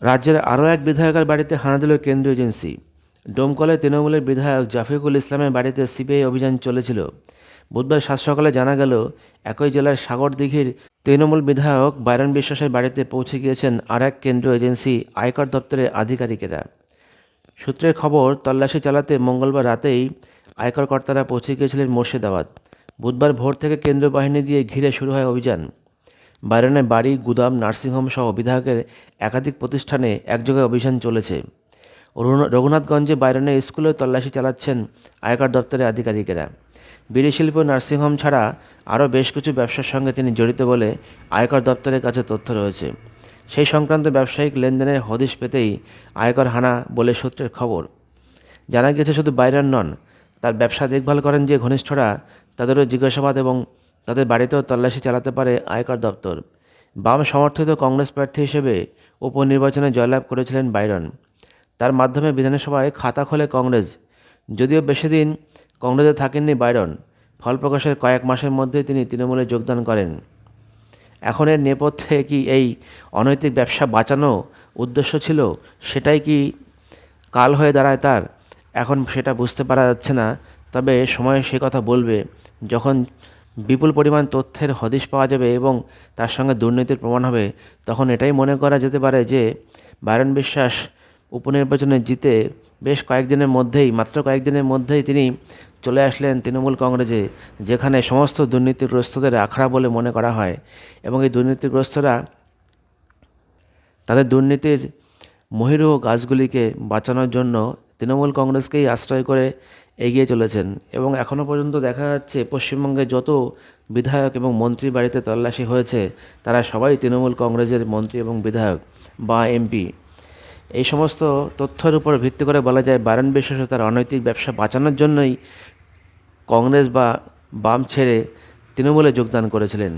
রাজ্যের আরও এক বিধায়কের বাড়িতে হানা দিল কেন্দ্রীয় এজেন্সি। ডোমকলে তৃণমূলের বিধায়ক জাফিকুল ইসলামের বাড়িতে সিবিআই অভিযান চলেছিল। বুধবার সাত সকালে জানা গেল, একই জেলার সাগরদিঘির তৃণমূল বিধায়ক বাইরন বিশ্বাসের বাড়িতে পৌঁছে গিয়েছেন আর এক কেন্দ্রীয় এজেন্সি আয়কর দপ্তরের আধিকারিকেরা। সূত্রের খবর, তল্লাশি চালাতে মঙ্গলবার রাতেই আয়কর কর্তারা পৌঁছে গিয়েছিলেন মুর্শিদাবাদ। বুধবার ভোর থেকে কেন্দ্রীয় বাহিনী দিয়ে ঘিরে শুরু হয় অভিযান। বাইরনের বাড়ি, গুদাম, নার্সিংহোম সহ বিধায়কের একাধিক প্রতিষ্ঠানে একযোগে অভিযান চলেছে। রঘুনাথগঞ্জে বাইরনের স্কুলেও তল্লাশি চালাচ্ছেন আয়কর দপ্তরের আধিকারিকেরা। বিড়ি শিল্প নার্সিংহোম ছাড়া আরও বেশ কিছু ব্যবসার সঙ্গে তিনি জড়িত বলে আয়কর দপ্তরের কাছে তথ্য রয়েছে। সেই সংক্রান্ত ব্যবসায়িক লেনদেনের হদিশ পেতেই আয়কর হানা বলে সূত্রের খবর। জানা গেছে শুধু বাইরের নন, তার ব্যবসা দেখভাল করেন যে ঘনিষ্ঠরা, তাদেরও জিজ্ঞাসাবাদ এবং তাদের বাড়িতেও তল্লাশি চালাতে পারে আয়কর দপ্তর। বাম সমর্থিত কংগ্রেস প্রার্থী হিসেবে উপনির্বাচনে জয়লাভ করেছিলেন বাইরন। তার মাধ্যমে বিধানসভায় খাতা খোলে কংগ্রেস। যদিও বেশি দিন কংগ্রেসে থাকেননি বাইরন, ফল প্রকাশের কয়েক মাসের মধ্যেই তিনি তৃণমূলে যোগদান করেন। এখন এর নেপথ্যে কি এই অনৈতিক ব্যবসা বাঁচানো উদ্দেশ্য ছিল, সেটাই কি কাল হয়ে দাঁড়ায় তার? এখন সেটা বুঝতে পারা যাচ্ছে না, তবে সময় সে কথা বলবে, যখন বিপুল পরিমাণ তথ্যের হদিশ পাওয়া যাবে এবং তার সঙ্গে দুর্নীতির প্রমাণ হবে, তখন এটাই মনে করা যেতে পারে যে বায়রন বিশ্বাস উপনির্বাচনে জিতে বেশ কয়েকদিনের মধ্যেই, মাত্র কয়েকদিনের মধ্যেই তিনি চলে আসলেন তৃণমূল কংগ্রেসে, যেখানে সমস্ত দুর্নীতিগ্রস্তদের আখড়া বলে মনে করা হয় এবং এই দুর্নীতিগ্রস্তরা তাদের দুর্নীতির মহিরু গাছগুলিকে বাঁচানোর জন্য তৃণমূল কংগ্রেসকেই আশ্রয় করে এগিয়ে চলেছেন এবং এখনও পর্যন্ত দেখা যাচ্ছে পশ্চিমবঙ্গে যত বিধায়ক এবং মন্ত্রী বাড়িতে তল্লাশি হয়েছে, তারা সবাই তৃণমূল কংগ্রেসের মন্ত্রী এবং বিধায়ক বা এমপি। এই সমস্ত তথ্যের উপর ভিত্তি করে বলা যায়, বারণ বিশ্বাস তার অনৈতিক ব্যবসা বাঁচানোর জন্যই কংগ্রেস বা বাম ছেড়ে তৃণমূলে যোগদান করেছিলেন।